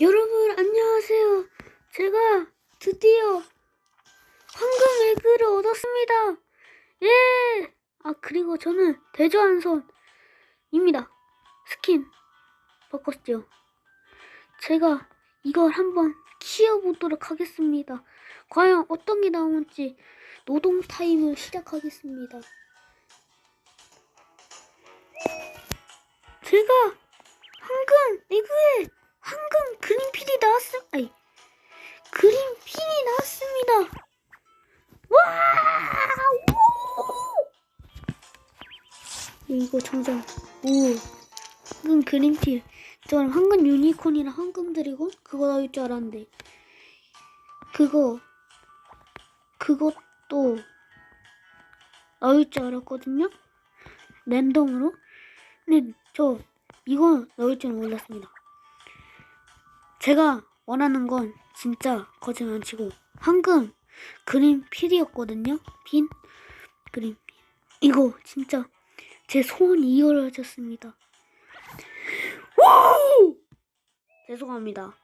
여러분 안녕하세요. 제가 드디어 황금 에그를 얻었습니다. 예. 아 그리고 저는 대저한손입니다. 스킨 바꿨죠. 제가 이걸 한번 키워보도록 하겠습니다. 과연 어떤 게 나올지 노동 타임을 시작하겠습니다. 제가 황금 에그에 황금 그린필이 나왔음, 아니, 그린필이 나왔습니다. 와! 오! 이거 정말, 오, 황금 그린필. 저는 황금 유니콘이랑 황금 드래곤? 그거 나올 줄 알았는데. 그거, 그것도 나올 줄 알았거든요? 랜덤으로? 근데 저, 이거 나올 줄은 몰랐습니다. 제가 원하는 건 진짜 거짓말 안 치고 황금 그린 필이었거든요. 빈 그린 필. 이거 진짜 제 소원이 이루어졌습니다. 오! 죄송합니다.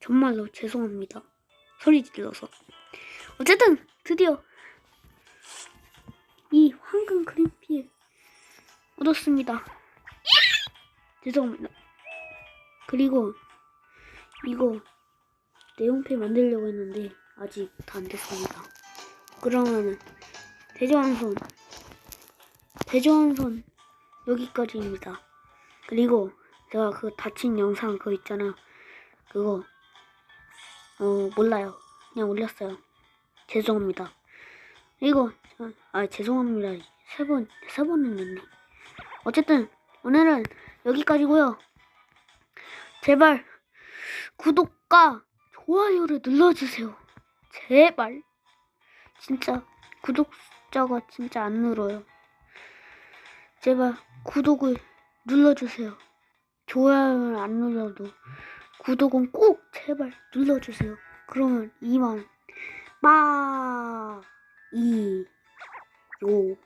정말로 죄송합니다. 소리 질러서. 어쨌든 드디어 이 황금 그린 필 얻었습니다. 죄송합니다. 그리고 이거 내용필 만들려고 했는데 아직 다 안 됐습니다. 그러면은 대저한손 대저한손 여기까지입니다. 그리고 제가 그 다친 영상 그거 있잖아. 그거 어 몰라요. 그냥 올렸어요. 죄송합니다. 이거 저- 아 죄송합니다. 세 번 세 번은 했네. 어쨌든 오늘은 여기까지고요. 제발 구독과 좋아요를 눌러주세요. 제발. 진짜 구독자가 진짜 안 늘어요. 제발 구독을 눌러주세요. 좋아요를 안 눌러도 구독은 꼭 제발 눌러주세요. 그러면 2만 빠, 이, 요.